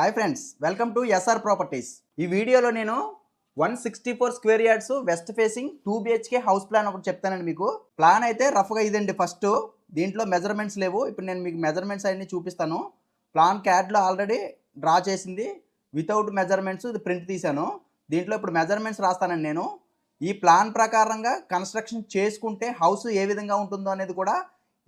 Hi friends welcome to SR properties. ఈ వీడియోలో నేను one sixty four square yards west facing two BHK house plan ఒకటి చెప్తానండి మీకు. ప్లాన్ అయితే రఫ్గా ఇదండి ఫస్ట్. దీంట్లో మెజర్మెంట్స్ లేవు. ఇప్పుడు నేను మీకు మెజర్మెంట్స్ అన్ని చూపిస్తాను. ప్లాన్ క్యాడ్లో ఆల్రెడీ డ్రా చేసింది. వితౌట్ మెజర్మెంట్స్ ఇది ప్రింట్ తీశాను. దీంట్లో ఇప్పుడు మెజర్మెంట్స్ రాస్తానండి నేను. ఈ ప్లాన్ ప్రకారంగా కన్స్ట్రక్షన్ చేసుకుంటే హౌస్ ఏ విధంగా ఉంటుందో అనేది కూడా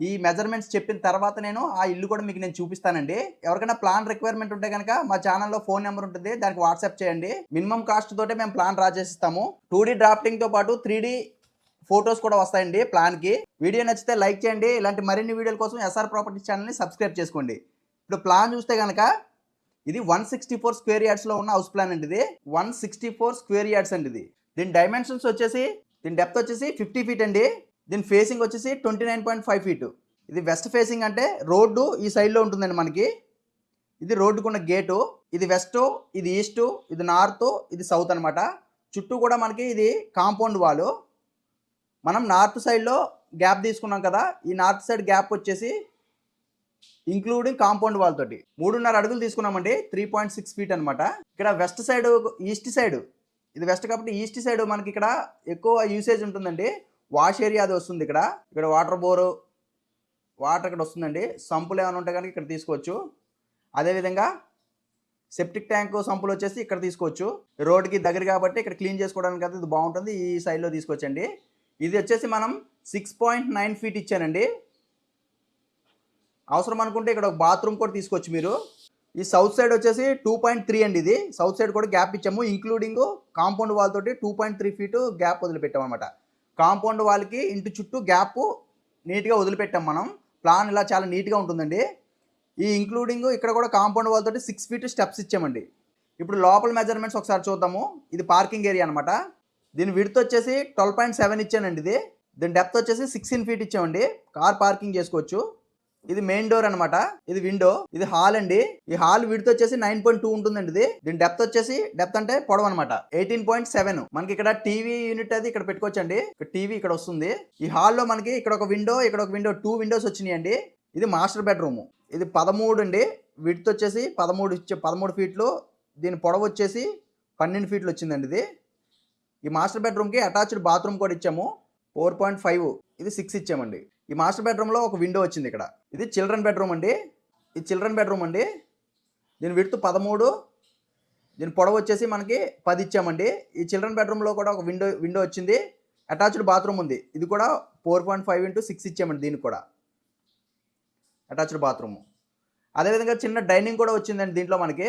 ఈ మెజర్మెంట్స్ చెప్పిన తర్వాత నేను ఆ ఇల్లు కూడా మీకు నేను చూపిస్తానండి. ఎవరికైనా ప్లాన్ రిక్వైర్మెంట్ ఉంటే కనుక మా ఛానల్లో ఫోన్ నెంబర్ ఉంటుంది. దానికి వాట్సాప్ చేయండి. మినిమం కాస్ట్ తోటే మేము ప్లాన్ డ్రా చేసిస్తాము. టూ డీ డ్రాఫ్టింగ్తో పాటు త్రీ డీ ఫొటోస్ కూడా వస్తాయండి ప్లాన్కి వీడియో నచ్చితే లైక్ చేయండి. ఇలాంటి మరిన్ని వీడియోల కోసం ఎస్ఆర్ ప్రాపర్టీస్ ఛానల్ని సబ్స్క్రైబ్ చేసుకోండి. ఇప్పుడు ప్లాన్ చూస్తే కనుక ఇది వన్ సిక్స్టీ ఫోర్ స్క్వేర్ యార్డ్స్లో ఉన్న హౌస్ ప్లాన్ అండి ఇది. One sixty four square yards అండి ఇది. దీని డైమెన్షన్స్ వచ్చేసి దీని డెప్త్ వచ్చేసి ఫిఫ్టీ ఫీట్ అండి. దీని ఫేసింగ్ వచ్చేసి twenty nine point five feet ఇది వెస్ట్ ఫేసింగ్ అంటే రోడ్డు ఈ సైడ్లో ఉంటుందండి మనకి. ఇది రోడ్డుకున్న గేటు ఇది వెస్ట్ ఇది ఈస్ట్ ఇది నార్త్ ఇది సౌత్ అనమాట చుట్టూ కూడా మనకి ఇది కాంపౌండ్ వాల్ మనం నార్త్ సైడ్లో గ్యాప్ తీసుకున్నాం కదా ఈ నార్త్ సైడ్ గ్యాప్ వచ్చేసి ఇంక్లూడింగ్ కాంపౌండ్ వాల్ తోటి. మూడున్నర అడుగులు తీసుకున్నామండి త్రీ పాయింట్ సిక్స్ ఫీట్ అనమాట ఇక్కడ వెస్ట్ సైడ్ ఈస్ట్ సైడ్ ఇది వెస్ట్ కాబట్టి ఈస్ట్ సైడ్ మనకి ఇక్కడ ఎక్కువ యూసేజ్ ఉంటుందండి. వాష్ ఏరియా అది వస్తుంది ఇక్కడ. ఇక్కడ వాటర్ బోరు వాటర్ ఇక్కడ వస్తుందండి. సంపులు ఏమైనా ఉంటే కనుక ఇక్కడ తీసుకోవచ్చు. అదేవిధంగా సెప్టిక్ ట్యాంకు సంపులు వచ్చేసి ఇక్కడ తీసుకోవచ్చు. రోడ్కి దగ్గర కాబట్టి ఇక్కడ క్లీన్ చేసుకోవడానికి అయితే ఇది బాగుంటుంది. ఈ సైడ్లో తీసుకొచ్చండి. ఇది వచ్చేసి మనం సిక్స్ పాయింట్ నైన్ ఫీట్ ఇచ్చానండి. అవసరం అనుకుంటే ఇక్కడ ఒక బాత్రూమ్ కూడా తీసుకోవచ్చు మీరు. ఈ సౌత్ సైడ్ వచ్చేసి టూ పాయింట్ త్రీ అండి ఇది. సౌత్ సైడ్ కూడా గ్యాప్ ఇచ్చాము. ఇంక్లూడింగ్ కాంపౌండ్ వాల్ తోటి two point three feet gap వదిలిపెట్టాం అనమాట కాంపౌండ్ వాల్కి ఇంటి చుట్టూ గ్యాప్ నీట్గా వదిలిపెట్టాం మనం. ప్లాన్ ఇలా చాలా నీట్గా ఉంటుందండి. ఈ ఇంక్లూడింగ్ ఇక్కడ కూడా కాంపౌండ్ వాళ్ళతో సిక్స్ ఫీట్ స్టెప్స్ ఇచ్చామండి. ఇప్పుడు లోపల మెజర్మెంట్స్ ఒకసారి చూద్దాము. ఇది పార్కింగ్ ఏరియా అనమాట దీని విడ్త్ వచ్చేసి ట్వెల్వ్ పాయింట్ సెవెన్ ఇచ్చానండి ఇది. దీని డెప్త్ వచ్చేసి సిక్స్టీన్ ఫీట్ ఇచ్చామండి. కార్ పార్కింగ్ చేసుకోవచ్చు. ఇది మెయిన్ డోర్ అనమాట ఇది విండో ఇది హాల్ అండి. ఈ హాల్ విడ్త్ వచ్చేసి నైన్ పాయింట్ టూ ఉంటుందండి ఇది దీని డెప్త్ వచ్చేసి డెప్త్ అంటే పొడవు అనమాట ఎయిటీన్ పాయింట్ సెవెన్. మనకి ఇక్కడ టీవీ యూనిట్ అది ఇక్కడ పెట్టుకోవచ్చండి. టీవీ ఇక్కడ వస్తుంది. ఈ హాల్లో మనకి ఇక్కడ ఒక విండో ఇక్కడ ఒక విండో టూ విండోస్ వచ్చినాయండి. ఇది మాస్టర్ బెడ్రూమ్. ఇది పదమూడు అండి. విడ్త్ వచ్చేసి పదమూడు ఇచ్చే పదమూడు ఫీట్లు. దీని పొడవు వచ్చేసి పన్నెండు ఫీట్లు వచ్చిందండి ఇది ఈ మాస్టర్ బెడ్రూమ్కి అటాచ్డ్ బాత్రూమ్ కూడా ఇచ్చాము. Four point five. ఇది సిక్స్ ఇచ్చామండి. ఈ మాస్టర్ బెడ్రూమ్లో ఒక విండో వచ్చింది ఇక్కడ. ఇది చిల్డ్రన్ బెడ్రూమ్ అండి. ఇది చిల్డ్రన్ బెడ్రూమ్ అండి. దీని విడుతు పదమూడు. దీని పొడవు వచ్చేసి మనకి పది ఇచ్చామండి. ఈ చిల్డ్రన్ బెడ్రూమ్లో కూడా ఒక విండో విండో వచ్చింది. అటాచ్డ్ బాత్రూమ్ ఉంది. ఇది కూడా four point five into six ఇచ్చామండి దీనికి కూడా. Attached bathroom. అదేవిధంగా చిన్న డైనింగ్ కూడా వచ్చిందండి దీంట్లో మనకి.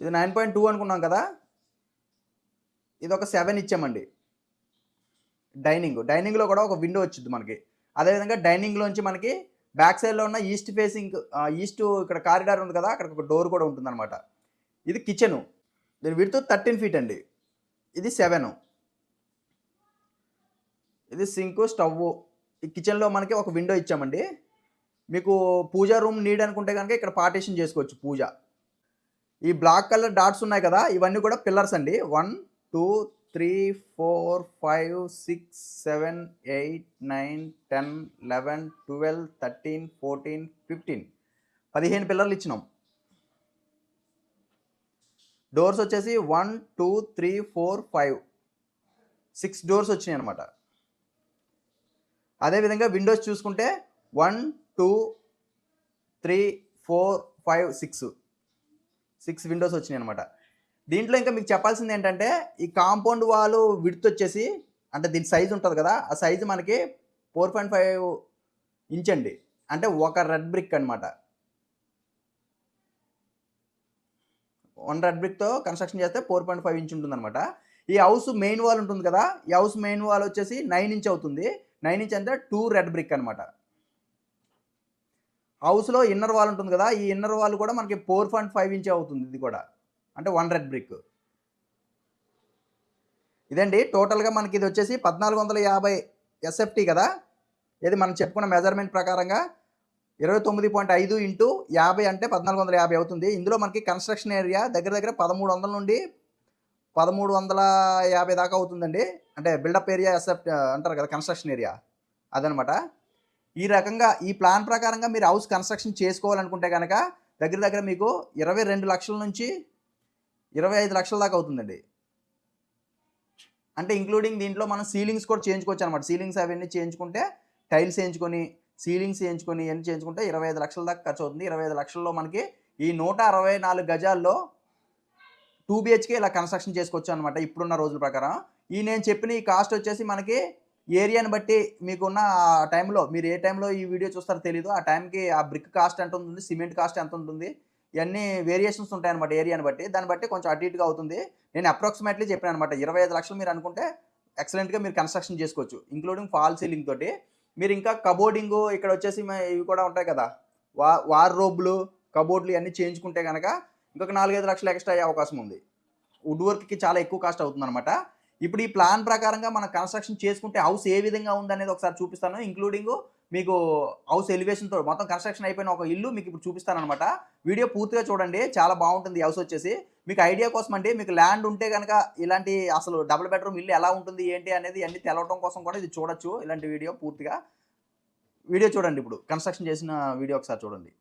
ఇది నైన్ పాయింట్ టూ అనుకున్నాం కదా. ఇది ఒక సెవెన్ ఇచ్చామండి. డైనింగ్. డైనింగ్లో కూడా ఒక విండో వచ్చింది మనకి. అదేవిధంగా డైనింగ్లోంచి మనకి బ్యాక్ సైడ్లో ఉన్న ఈస్ట్ ఫేసింగ్ ఈస్ట్ ఇక్కడ కారిడార్ ఉంది కదా అక్కడ ఒక డోర్ కూడా ఉంటుందన్నమాట. ఇది కిచెను. దీని విడుతూ థర్టీన్ ఫీట్ అండి. ఇది సెవెన్. ఇది సింకు స్టవ్ ఈ కిచెన్లో మనకి ఒక విండో ఇచ్చామండి. మీకు పూజా రూమ్ నీడ్ అనుకుంటే కనుక ఇక్కడ పార్టీషన్ చేసుకోవచ్చు పూజ. ఈ బ్లాక్ కలర్ డాట్స్ ఉన్నాయి కదా ఇవన్నీ కూడా పిల్లర్స్ అండి. One two three four five six seven eight nine ten eleven twelve thirteen fourteen fifteen. పదిహేను పిల్లర్లు ఇచ్చినాం. డోర్స్ వచ్చేసి one two three four five. Six doors వచ్చినాయి అనమాట అదేవిధంగా విండోస్ చూసుకుంటే one two three four five six. Six windows వచ్చినాయి అనమాట దీంట్లో ఇంకా మీకు చెప్పాల్సింది ఏంటంటే ఈ కాంపౌండ్ వాల్ విడుతొచ్చేసి వచ్చేసి అంటే దీని సైజు ఉంటుంది కదా ఆ సైజు మనకి ఫోర్ పాయింట్ ఫైవ్ ఇంచ్ అండి. అంటే ఒక రెడ్ బ్రిక్ అనమాట వన్ రెడ్ బ్రిక్తో కన్స్ట్రక్షన్ చేస్తే ఫోర్ పాయింట్ ఫైవ్ ఇంచ్ ఉంటుందన్నమాట. ఈ హౌస్ మెయిన్ వాల్ ఉంటుంది కదా ఈ హౌస్ మెయిన్ వాల్ వచ్చేసి నైన్ ఇంచ్ అవుతుంది. నైన్ ఇంచ్ అంటే టూ రెడ్ బ్రిక్ అనమాట హౌస్లో ఇన్నర్ వాల్ ఉంటుంది కదా ఈ ఇన్నర్ వాల్ కూడా మనకి ఫోర్ పాయింట్ ఫైవ్ ఇంచ్ అవుతుంది ఇది కూడా. అంటే వన్ రెడ్ బ్రిక్. ఇదండి టోటల్గా మనకి ఇది వచ్చేసి పద్నాలుగు వందల యాభై ఎస్ఎఫ్టీ కదా? ఇది మనం చెప్పుకున్న మెజర్మెంట్ ప్రకారంగా ఇరవై తొమ్మిది పాయింట్ ఐదు ఇంటూ యాభై అంటే పద్నాలుగు వందల యాభై అవుతుంది. ఇందులో మనకి కన్స్ట్రక్షన్ ఏరియా దగ్గర దగ్గర పదమూడు వందల నుండి పదమూడు వందల యాభై దాకా అవుతుందండి. అంటే బిల్డప్ ఏరియా ఎస్ఎఫ్ట్ అంటారు కదా కన్స్ట్రక్షన్ ఏరియా అదనమాట. ఈ రకంగా ఈ ప్లాన్ ప్రకారంగా మీరు హౌస్ కన్స్ట్రక్షన్ చేసుకోవాలనుకుంటే కనుక దగ్గర దగ్గర మీకు ఇరవై రెండు లక్షల నుంచి ఇరవై ఐదు లక్షల దాకా అవుతుందండి. అంటే ఇంక్లూడింగ్ దీంట్లో మనం సీలింగ్స్ కూడా చేయించుకోవచ్చు అనమాట సీలింగ్స్ అవన్నీ చేయించుకుంటే టైల్స్ వేయించుకొని సీలింగ్స్ వేయించుకొని ఇవన్నీ చేయించుకుంటే ఇరవై ఐదు లక్షల దాకా ఖర్చు అవుతుంది. ఇరవై ఐదు లక్షల్లో మనకి ఈ నూట అరవై నాలుగు గజాల్లో టూ బిహెచ్కే ఇలా కన్స్ట్రక్షన్ చేసుకోవచ్చు అనమాట ఇప్పుడున్న రోజుల ప్రకారం. ఈ నేను చెప్పిన ఈ కాస్ట్ వచ్చేసి మనకి ఏరియాని బట్టి మీకున్న ఆ టైంలో మీరు ఏ టైంలో ఈ వీడియో చూస్తారో తెలీదు. ఆ టైంకి ఆ బ్రిక్ కాస్ట్ ఎంత ఉంటుంది సిమెంట్ కాస్ట్ ఎంత ఉంటుంది ఇవన్నీ వేరియేషన్స్ ఉంటాయన్నమాట ఏరియాని బట్టి. దాన్ని బట్టి కొంచెం అటు ఇటుగా అవుతుంది. నేను అప్రాక్సిమేట్లీ చెప్పాను అనమాట ఇరవై ఐదు లక్షలు మీరు అనుకుంటే ఎక్సలెంట్గా మీరు కన్స్ట్రక్షన్ చేసుకోవచ్చు ఇంక్లూడింగ్ ఫాల్ సీలింగ్ తోటి. మీరు ఇంకా కబోర్డింగ్ ఇక్కడ వచ్చేసి ఇవి కూడా ఉంటాయి కదా. వా వార్ రోబ్లు కబోర్డ్లు ఇవన్నీ చేయించుకుంటే కనుక ఇంకొక నాలుగైదు లక్షలు ఎక్స్ట్రా అయ్యే అవకాశం ఉంది. వుడ్ వర్క్కి చాలా ఎక్కువ కాస్ట్ అవుతుందన్నమాట. ఇప్పుడు ఈ ప్లాన్ ప్రకారంగా మనం కన్స్ట్రక్షన్ చేసుకుంటే హౌస్ ఏ విధంగా ఉందనేది ఒకసారి చూపిస్తాను. ఇంక్లూడింగ్ మీకు హౌస్ ఎలివేషన్తో మొత్తం కన్స్ట్రక్షన్ అయిపోయిన ఒక ఇల్లు మీకు ఇప్పుడు చూపిస్తానమాట అనమాట వీడియో పూర్తిగా చూడండి చాలా బాగుంటుంది హౌస్ వచ్చేసి. మీకు ఐడియా కోసం అండి మీకు ల్యాండ్ ఉంటే కనుక ఇలాంటి అసలు డబుల్ బెడ్రూమ్ ఇల్లు ఎలా ఉంటుంది ఏంటి అనేది అన్ని తెలవడం కోసం కూడా ఇది చూడొచ్చు ఇలాంటి వీడియో పూర్తిగా. వీడియో చూడండి ఇప్పుడు కన్స్ట్రక్షన్ చేసిన వీడియో ఒకసారి చూడండి.